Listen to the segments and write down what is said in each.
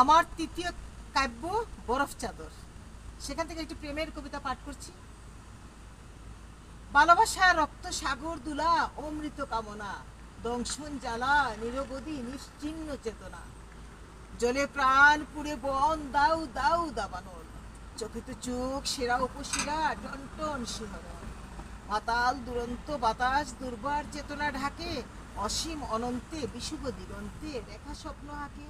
আমার তৃতীয় কাব্য বরফ চাদর। সেখান থেকে একটি প্রেমের কবিতা পাঠ করছি। ভালোবাসা, রক্ত, সাগর, দুলা, অমৃত কামনা, দংশন, জ্বালা, নিরবধি, নিশ্চিন্ন চেতনা। জলে প্রাণ পুড়ে বন, দাউ দাউ, দাবানল। চকিত চোখ, সেরা উপশিরা টনটন শিহরণ। পাতাল, দুরন্ত বাতাস, দুর্বার চেতনা ঢাকে, অসীম অনন্তে, বিশুভ দিগন্তে, রেখা স্বপ্ন হাকে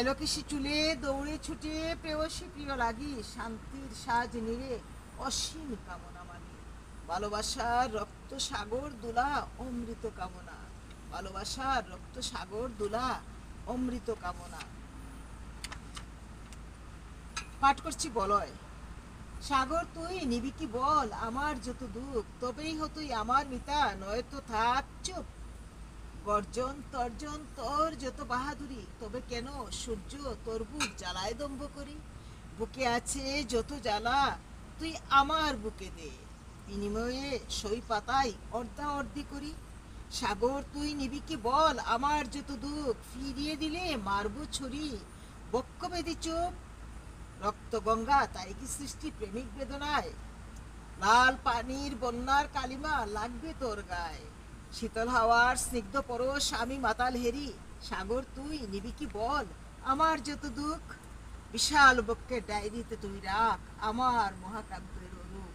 এলোকেশি চুলে দৌড়ে ছুটে প্রেয়সী প্রিয় লাগি শান্তির সাজ নিরে অসীম কামনা মানে। ভালোবাসার রক্ত সাগর, দোলা, অমৃত কামনা। ভালোবাসার রক্ত সাগর, দুলা, অমৃত কামনা। পাঠ করছি বলয়। সাগর, তুই নিবি কি বল? আমার যত দুঃখ, তবেই হতুই আমার মিতা, নয়তো থাক চুপ। গর্জন তর্জন তোর যত বাহাদুরি, তবে কেন সূর্য তোর বুক জ্বালায় দম্ভ করি? বুকে আছে যত জ্বালা, তুই আমার বুকে দে। বিনিময়ে সই পাতাই অর্ধা অর্ধি করি। সাগর, তুই নিবি কি বল আমার যত দুঃখ, ফিরিয়ে দিলে মারবো ছুরি। বক্ষ বেদি চোখ, রক্ত গঙ্গা তাই কি সৃষ্টি প্রেমিক বেদনায়? লাল পানির বন্যার কালিমা লাগবে তোর গায়ে। শীতল হাওয়ার স্নিগ্ধ পরশ আমি মাতাল হেরি। সাগর, তুই, নিবি কি বল? আমার যত দুঃখ, বিশাল বক্ষের ডায়েরিতে তুই রাখ আমার মহাকাব্যের রূপ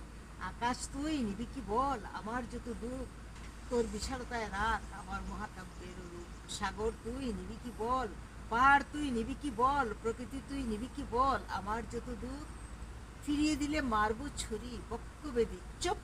আকাশ, তুই, নিবি কি বল? আমার যত দুঃখ, তোর বিশালতায় রাখ আমার মহাকাব্যের রূপ সাগর, তুই, নিবি কি বল? পাহাড়, তুই, নিবি কি বল? প্রকৃতি, তুই, নিবি কি বল? আমার যত দুঃখ, ফিরিয়ে দিলে মারবো ছুরি, বক্ষ বেদি চুপ।